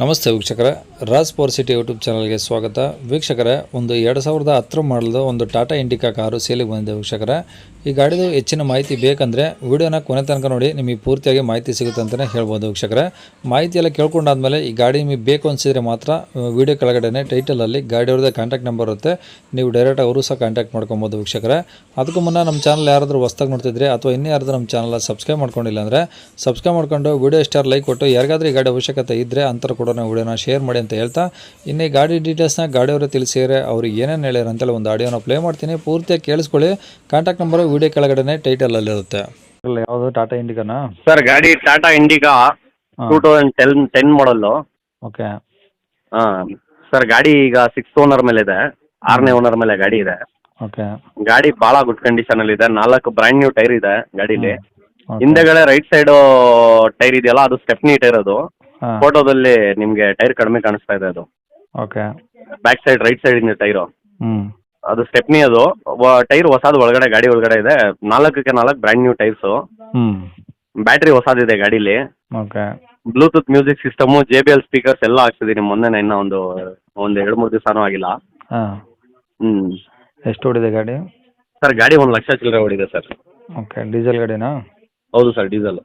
ನಮಸ್ತೆ ವೀಕ್ಷಕರೇ. Raj power city YouTube ಚಾನಲ್ಗೆ ಸ್ವಾಗತ. ವೀಕ್ಷಕರೇ, ಒಂದು ಎರಡು ಸಾವಿರದ ಹತ್ತರ ಮಾಡಲು ಒಂದು ಟಾಟಾ ಇಂಡಿಕಾ ಕಾರು ಸೇಲಿಗೆ ಬಂದಿದೆ ವೀಕ್ಷಕರೇ. ಈ ಗಾಡಿದು ಹೆಚ್ಚಿನ ಮಾಹಿತಿ ಬೇಕಂದರೆ ವೀಡಿಯೋನ ಕೊನೆ ತನಕ ನೋಡಿ, ನಿಮಗೆ ಪೂರ್ತಿಯಾಗಿ ಮಾಹಿತಿ ಸಿಗುತ್ತೆ ಅಂತಲೇ ಹೇಳ್ಬೋದು ವೀಕ್ಷಕರೇ. ಮಾಹಿತಿ ಎಲ್ಲ ಕೇಳ್ಕೊಂಡಾದ್ಮೇಲೆ ಈ ಗಾಡಿ ನಿಮಗೆ ಬೇಕು ಅನಿಸಿದರೆ ಮಾತ್ರ ವೀಡಿಯೋ ಕೆಳಗಡೆ ಟೈಟಲಲ್ಲಿ ಗಾಡಿಯವ್ರದ್ದೇ ಕಾಂಟ್ಯಾಕ್ಟ್ ನಂಬರ್ ಇರುತ್ತೆ. ನೀವು ಡೈರೆಕ್ಟ್ ಅವರು ಸಹ ಕಾಂಟ್ಯಾಕ್ಟ್ ಮಾಡ್ಕೊಬೋದು ವೀಕ್ಷಕರೇ. ಅದಕ್ಕೂ ಮುನ್ನ ನಮ್ಮ ಚಾನಲ್ ಯಾರಾದರೂ ಹೊಸ್ದಾಗಿ ನೋಡ್ತಿದ್ರೆ ಅಥವಾ ಇನ್ನೂ ಯಾರಾದರೂ ನಮ್ಮ ಚಾನಲ್ ಸಬ್ಸ್ಕ್ರೈಬ್ ಮಾಡ್ಕೊಂಡಿಲ್ಲ ಅಂದರೆ ಸಬ್ಸ್ಕ್ರೈಬ್ ಮಾಡ್ಕೊಂಡು ವೀಡಿಯೋ ಸ್ಟಾರ್ ಲೈಕ್ ಕೊಟ್ಟು, ಯಾರಿಗಾದ್ರೂ ಈ ಗಾಡಿ ಅವಶ್ಯಕತೆ ಇದ್ದರೆ ಅಂತರ ಕೂಡ ನಾವು ವೀಡಿಯೋನ ಶೇರ್ ಮಾಡಿ ಅಂತ ಹೇಳ್ತಾ, ಇನ್ನೇ ಗಾಡಿ ಡೀಟೇಲ್ಸ್ನ ಗಾಡಿಯವರೇ ತಿಳಿಸಿದರೆ ಅವ್ರಿಗೆ ಏನೇನು ಹೇಳ್ಯಾರ ಅಂತೇಳಿ ಒಂದು ಆಡಿಯೋನ ಪ್ಲೇ ಮಾಡ್ತೀನಿ. ಪೂರ್ತಿಯಾಗಿ ಕೇಳಿಸ್ಕೊಳ್ಳಿ. ಕಾಂಟ್ಯಾಕ್ಟ್ ನಂಬರು ವಿಡಿಯೋ ಕೆಳಗಡೆ ಟೈಟಲಲ್ಲಿ ಇರುತ್ತೆ. ಯಾವುದು ಟಾಟಾ ಇಂಡಿಕಾನಾ ಸರ್ ಗಾಡಿ Tata Indica two thousand ten ten model okay ಹಾಂ. ಸರ್ ಗಾಡಿ ಈಗ ಸಿಕ್ಸ್ ಓನರ್ ಮೇಲೆ ಇದೆ. ಆರನೇ ಓನರ್ ಮೇಲೆ ಗಾಡಿ ಇದೆ. ಓಕೆ ಗಾಡಿ ಬಹಳ ಗುಡ್ ಕಂಡೀಷನ್ ಅಲ್ಲಿ ಇದೆ. ನಾಲ್ಕು ಬ್ರ್ಯಾಂಡ್ ನ್ಯೂ ಟೈರ್ ಇದೆ ಗಾಡಿಲಿ. ಹಿಂದೆಗಡೆ ರೈಟ್ ಸೈಡ್ ಟೈರ್ ಇದೆಯಲ್ಲ ಅದು ಸ್ಟೆಪ್ನಿ ಟೈರ್ ಅದು. ಹಾಂ. ಫೋಟೋದಲ್ಲಿ ನಿಮಗೆ ಟೈರ್ ಕಡಿಮೆ ಕಾಣಿಸ್ತಾ ಇದೆ ಅದು. Okay back side right side ಇಂದ ಟೈರ್ ಹ್ಞೂ ಅದು ಸ್ಟೆಪ್ನಿ ಅದು. ಟೈರ್ ಹೊಸದು ಒಳಗಡೆ ಗಾಡಿ ಒಳಗಡೆ ಇದೆ. ನಾಲ್ಕಕ್ಕೆ ನಾಲ್ಕು ಬ್ರ್ಯಾಂಡ್ ನ್ಯೂ ಟೈರ್ಸು ಹ್ಞೂ ಬ್ಯಾಟ್ರಿ ಹೊಸದಿದೆ ಗಾಡಿಲಿ. Okay Bluetooth music system J B L speakers ಎಲ್ಲ ಹಾಕ್ಸಿದ್ದೀನಿ ಮೊನ್ನೆ ಇನ್ನ ಒಂದು ಒಂದು ಎರಡ್ ಮೂರ್ ದಿವಸನೂ ಆಗಿಲ್ಲ. ಹಾಂ. ಹ್ಞೂ ಎಷ್ಟು ಓಡಿದೆ ಗಾಡಿ? ಸರ್ ಗಾಡಿ ಒಂದ್ ಲಕ್ಷ ಚಿಲ್ಲರೆ ಓಡಿದೆ ಸರ್. Okay diesel ಗಾಡಿನಾ? ಹೌದು ಸರ್ ಡೀಸೆಲ್.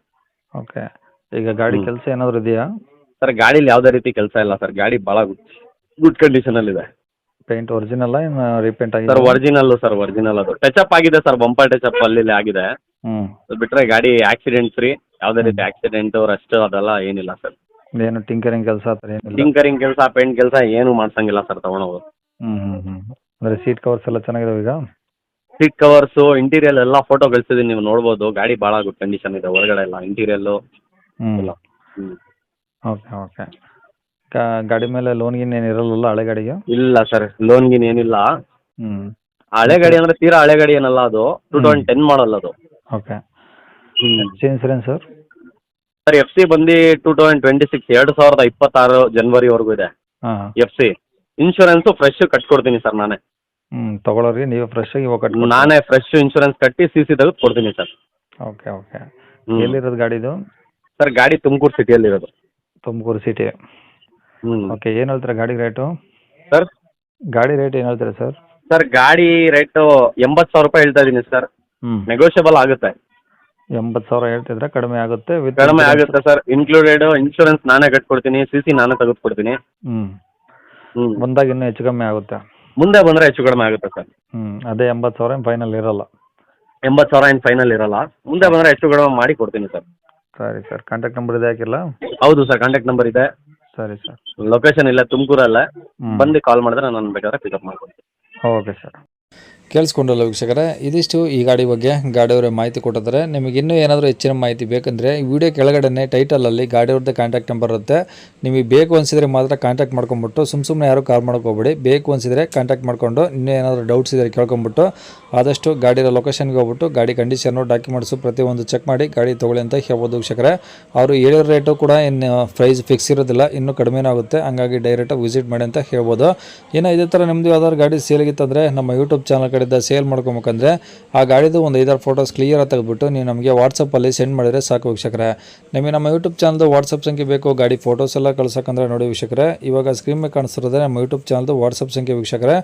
ಓಕೆ ಈಗ ಗಾಡಿ ಕೆಲಸ ಏನಾದರೂ ಇದೆಯಾ? ಸರ್ ಗಾಡಿಲಿ ಯಾವುದೇ ರೀತಿ ಕೆಲಸ ಇಲ್ಲ ಸರ್. ಗಾಡಿ ಭಾಳ ಗುಡ್ ಗುಡ್ ಕಂಡೀಷನಲ್ಲಿದೆ ಪೇಂಟ್ ಒರಿಜಿನಲ್ಲ ಏನು ರೀಪೇಂಟ್ ಆಗಿದೆ? ಸರ್ ಒರಿಜಿನಲ್ ಸರ್ ಒರಿಜಿನಲ್ ಅದು. ಟಚ್ ಅಪ್ ಆಗಿದೆ ಸರ್ ಬಂಪರ್ ಟಚಪ್ ಅಲ್ಲಿ ಇಲ್ಲಿ ಆಗಿದೆ. ಹ್ಮ್. ಅದು ಬಿಟ್ರೆ ಗಾಡಿ ಆಕ್ಸಿಡೆಂಟ್ ಫ್ರೀ ಯಾವುದೇ ರೀತಿ ಆಕ್ಸಿಡೆಂಟ್ ರಸ್ಟ್ ಅದೆಲ್ಲ ಏನಿಲ್ಲ ಸರ್ ಏನು ಟಿಂಕರಿಂಗ್ ಕೆಲಸ ಆ ಥರ ಏನಿಲ್ಲ? ಟಿಂಕರಿಂಗ್ ಕೆಲಸ ಪೇಂಟ್ ಕೆಲಸ ಏನು ಮಾಡ್ಸಂಗಿಲ್ಲ ಸರ್ ತಗೊಂಡು ಹ್ಞೂ ಹ್ಞೂ ಹ್ಞೂ ಅಂದರೆ ಸೀಟ್ ಕವರ್ಸ್ ಎಲ್ಲ ಚೆನ್ನಾಗಿದಾವೆ ಈಗ? ಸೀಟ್ ಕವರ್ಸ್ ಇಂಟೀರಿಯಲ್ ಎಲ್ಲಾ ಫೋಟೋ ಕಳ್ಸಿದೀನಿ ನೀವು ನೋಡಬಹುದು ಗಾಡಿ ಭಾಳ ಗುಡ್ ಕಂಡೀಷನ್ ಇದೆ ಹೊರಗಡೆ ಎಲ್ಲ ಇಂಟೀರಿಯಲ್ ಹ್ಮ್. ಎಲ್ಲ. ಹ್ಞೂ ಓಕೆ ಓಕೆ ಗಾಡಿ ಮೇಲೆ ಲೋನ್ ಗೀನ್ ಏನ್ ಇರಲ್ಲ ಹಳೆ ಗಾಡಿಗೆ? ಇಲ್ಲ ಸರ್ ಲೋನ್ ಗೀನ್ ಏನಿಲ್ಲ. ಹ್ಞೂ ಹಳೆ ಗಾಡಿ ಅಂದ್ರೆ ತೀರಾ ಹಳೆ ಗಾಡಿ ಏನಲ್ಲ ಅದು? ಟೂ ತೌಸಂಡ್ ಟೆನ್ ಮಾಡಲ್ಲ ಅದು. Okay insurance sir? Sir F C ಬಂದು ಟೂ ತೌಸಂಡ್ ಟ್ವೆಂಟಿ ಸಿಕ್ಸ್ ಎರಡು ಸಾವಿರದ ಇಪ್ಪತ್ತಾರು ಜನವರಿವರೆಗೂ ಇದೆ. ಹಾಂ. ಎಫ್ ಸಿ ಇನ್ಶೂರೆನ್ಸು ಫ್ರೆಶ್ ಕಟ್ಕೊಡ್ತೀನಿ ಸರ್ ನಾನೇ. ಹ್ಞೂ ತೊಗೊಳೋರಿಗೆ ನೀವೇ ಫ್ರೆಶ್ ಆಗಿ ಇವಾಗ ನಾನೇ ಫ್ರೆಶ್ ಇನ್ಶೂರೆನ್ಸ್ ಕಟ್ಟಿ ಸಿ ಸಿ ತೆಗೆದು ಕೊಡ್ತೀನಿ ಸರ್ ಓಕೆ ಓಕೆ ಹ್ಮ್. ಎಲ್ಲಿರೋದು ಗಾಡಿದು? ಸರ್ ಗಾಡಿ ತುಮಕೂರು ಸಿಟಿಯಲ್ಲಿರೋದು ತುಮಕೂರು ಸಿಟಿ ಓಕೆ ಏನು ಹೇಳ್ತಾರೆ ಗಾಡಿ ರೇಟು ಸರ್ ಗಾಡಿ ರೇಟ್ ಏನು ಹೇಳ್ತೀರಾ ಸರ್ ಸರ್ ಗಾಡಿ ರೇಟು ಎಂಬತ್ತು ಸಾವಿರ ರೂಪಾಯಿ ಹೇಳ್ತಾ ಇದ್ದೀನಿ ಸರ್ ಹ್ಞೂ ನೆಗೋಷಿಯಬಲ್ ಆಗುತ್ತೆ. ಎಂಬತ್ತು ಸಾವಿರ ಹೇಳ್ತಿದ್ರೆ ಕಡಿಮೆ ಆಗುತ್ತೆ ವಿತ್ ಕಡಿಮೆ ಆಗುತ್ತೆ ಸರ್ ಇನ್ಕ್ಲೂಡೆಡ್ ಇನ್ಶೂರೆನ್ಸ್ ನಾನೇ ಕಟ್ಕೊಡ್ತೀನಿ ಸಿ ಸಿ ನಾನೇ ತೆಗೆದುಕೊಡ್ತೀನಿ. ಹ್ಞೂ ಹ್ಞೂ ಬಂದಾಗ ಇನ್ನೂ ಹೆಚ್ಚು ಕಮ್ಮಿ ಆಗುತ್ತೆ. ಮುಂದೆ ಬಂದ್ರೆ ಹೆಚ್ಚು ಕಡಿಮೆ ಆಗುತ್ತೆ ಸರ್ ಹ್ಞೂ ಅದೇ ಎಂಬತ್ತು ಸಾವಿರ ಫೈನಲ್ ಇರಲ್ಲ. ಎಂಬತ್ತು ಸಾವಿರ ಏನು ಫೈನಲ್ ಇರಲ್ಲ. ಮುಂದೆ ಬಂದ್ರೆ ಹೆಚ್ಚು ಕಡಿಮೆ ಮಾಡಿ ಕೊಡ್ತೀನಿ ಸರ್ ಸರಿ ಸರ್ ಕಾಂಟ್ಯಾಕ್ಟ್ ನಂಬರ್ ಇದೆ ಹಾಕಿಲ್ಲ ಹೌದು ಸರ್ ಕಾಂಟ್ಯಾಕ್ಟ್ ನಂಬರ್ ಇದೆ. ಸರಿ ಸರ್. ಲೊಕೇಶನ್ ಇಲ್ಲ ತುಮಕೂರಲ್ಲೇ ಅಲ್ಲ. ಬಂದು ಕಾಲ್ ಮಾಡಿದ್ರೆ ನಾನು ಬೇಕಾದ್ರೆ ಪಿಕಪ್ ಮಾಡ್ಕೊಡ್ತೀನಿ. ಓಕೆ ಸರ್ ಕೇಳಿಸ್ಕೊಂಡಲ್ಲ ವೀಕ್ಷಕರೇ ಇದಿಷ್ಟು ಈ ಗಾಡಿ ಬಗ್ಗೆ ಗಾಡಿಯವರೇ ಮಾಹಿತಿ ಕೊಟ್ಟಿದ್ರೆ ನಿಮಗೆ ಇನ್ನೂ ಏನಾದರೂ ಹೆಚ್ಚಿನ ಮಾಹಿತಿ ಬೇಕಂದರೆ ಈ ವಿಡಿಯೋ ಕೆಳಗಡೆನೆ ಟೈಟಲಲ್ಲಿ ಗಾಡಿಯವ್ರದ್ದು ಕಾಂಟ್ಯಾಕ್ಟ್ ನಂಬರ್ ಇರುತ್ತೆ. ನಿಮಗೆ ಬೇಕು ಅನಿಸಿದರೆ ಮಾತ್ರ ಕಾಂಟ್ಯಾಕ್ಟ್ ಮಾಡ್ಕೊಂಬಿಟ್ಟು ಸುಮ್ಮ ಸುಮ್ಮನೆ ಯಾರು ಕಾಲ್ ಮಾಡ್ಕೋಬೇಡಿ ಹೋಗ್ಬೇಡಿ. ಬೇಕು ಅನಿಸಿದರೆ ಕಾಂಟ್ಯಾಕ್ಟ್ ಮಾಡ್ಕೊಂಡು ಇನ್ನೂ ಏನಾದರೂ ಡೌಟ್ಸ್ ಇದ್ದರೆ ಕೇಳ್ಕೊಂಬಿಟ್ಟು ಆದಷ್ಟು ಗಾಡಿಯ ಲೊಕೇಶನ್ಗೆ ಹೋಗ್ಬಿಟ್ಟು ಗಾಡಿ ಕಂಡೀಷನು ಡಾಕ್ಯುಮೆಂಟ್ಸು ಪ್ರತಿಯೊಂದು ಚೆಕ್ ಮಾಡಿ ಗಾಡಿ ತೊಗೊಳ್ಳಿ ಅಂತ ಹೇಳ್ಬೋದು ವೀಕ್ಷಕರೇ. ಅವರು ಹೇಳಿರೋ ರೇಟು ಕೂಡ ಇನ್ನು ಪ್ರೈಸ್ ಫಿಕ್ಸ್ ಇರೋದಿಲ್ಲ, ಇನ್ನೂ ಕಡಿಮೆ ಆಗುತ್ತೆ. ಹಂಗಾಗಿ ಡೈರೆಕ್ಟಾಗಿ ವಿಸಿಟ್ ಮಾಡಿ ಅಂತ ಹೇಳ್ಬೋದು. ಇನ್ನು ಇದೇ ಥರ ನಿಮ್ಮದು ಯಾವ್ದಾದ್ರು ಗಾಡಿ ಸೇಲ್ಗಿತ್ತಂದರೆ ನಮ್ಮ ಯೂಟ್ಯೂಬ್ ಚಾನಲ್ ಕಡೆಯಿಂದ ಸೇಲ್ ಮಾಡ್ಕೊಬೇಕಂದ್ರೆ ಆ ಗಾಡಿದು ಒಂದು ಐದಾರು ಫೋಟೋಸ್ ಕ್ಲಿಯರ್ ಆಗಿ ತೆಗೆದುಬಿಟ್ಟು ನೀವು ನಮಗೆ ವಾಟ್ಸಪ್ಪಲ್ಲಿ ಸೆಂಡ್ ಮಾಡಿದರೆ ಸಾಕು ವೀಕ್ಷಕರೇ. ನಿಮಗೆ ನಮ್ಮ ಯೂಟ್ಯೂಬ್ ಚಾನಲ್ದು ವಾಟ್ಸಪ್ ಸಂಖ್ಯೆ ಬೇಕು, ಗಾಡಿ ಫೋಟೋಸ್ ಎಲ್ಲ ಕಳ್ಸೋಕಂದ್ರೆ ನೋಡಿ ವೀಕ್ಷಕರೇ. ಇವಾಗ ಸ್ಕ್ರೀನ್ ಮೇಲೆ ಕಾಣಿಸ್ತಿರೋದೇ ನಮ್ಮ ಯೂಟ್ಯೂಬ್ ಚಾನಲ್ದು ವಾಟ್ಸಪ್ ಸಂಖ್ಯೆ ವೀಕ್ಷಕರೇ.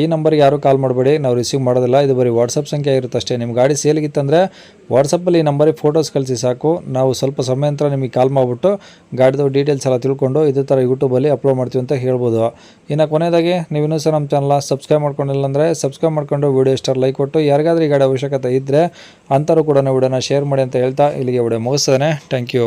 ಈ ನಂಬರ್ಗೆ ಯಾರು ಕಾಲ್ ಮಾಡಬೇಡಿ, ನಾವು ರಿಸೀವ್ ಮಾಡೋದಿಲ್ಲ. ಇದು ಬರೀ ವಾಟ್ಸಪ್ ಸಂಖ್ಯೆ ಇರುತ್ತೆ ಅಷ್ಟೇ. ನಿಮ್ಮ ಗಾಡಿ ಸೇಲ್ಗಿತ್ತಂದರೆ ವಾಟ್ಸಪ್ಪಲ್ಲಿ ಈ ನಂಬರಿಗೆ ಫೋಟೋಸ್ ಕಳಿಸಿ ಸಾಕು. ನಾವು ಸ್ವಲ್ಪ ಸಮಯ ನಂತರ ನಿಮಗೆ ಕಾಲ್ ಮಾಡಿಬಿಟ್ಟು ಗಾಡಿದು ಡೀಟೇಲ್ಸ್ ಎಲ್ಲ ತಿಳ್ಕೊಂಡು ಇದೇ ಥರ ಯೂಟ್ಯೂಬಲ್ಲಿ ಅಪ್ಲೋಡ್ ಮಾಡ್ತೀವಿ ಅಂತ ಹೇಳ್ಬೋದು. ಇನ್ನು ಕೊನೆಯದಾಗಿ, ನೀವು ಇನ್ನೂ ಸಹ ನಮ್ಮ ಚಾನಲ್ನ ಸಬ್ಸ್ಕ್ರೈಬ್ ಮಾಡ್ಕೊಂಡಿಲ್ಲ ಅಂದರೆ ಸಬ್ಸ್ಕ್ರೈಬ್ ಮಾಡ್ಕೊಂಡು ವೀಡಿಯೋ ಸ್ಟಾರ್ ಲೈಕ್ ಕೊಟ್ಟು ಯಾರಿಗಾದ್ರೂ ಈ ಗಾಡಿ ಅವಶ್ಯಕತೆ ಇದ್ದರೆ ಅಂಥವ್ರು ಕೂಡ ವಿಡಿಯೋನ ಶೇರ್ ಮಾಡಿ ಅಂತ ಹೇಳ್ತಾ ಇಲ್ಲಿಗೆ ವಿಡಿಯೋ ಮುಗಿಸ್ತೇನೆ. Thank you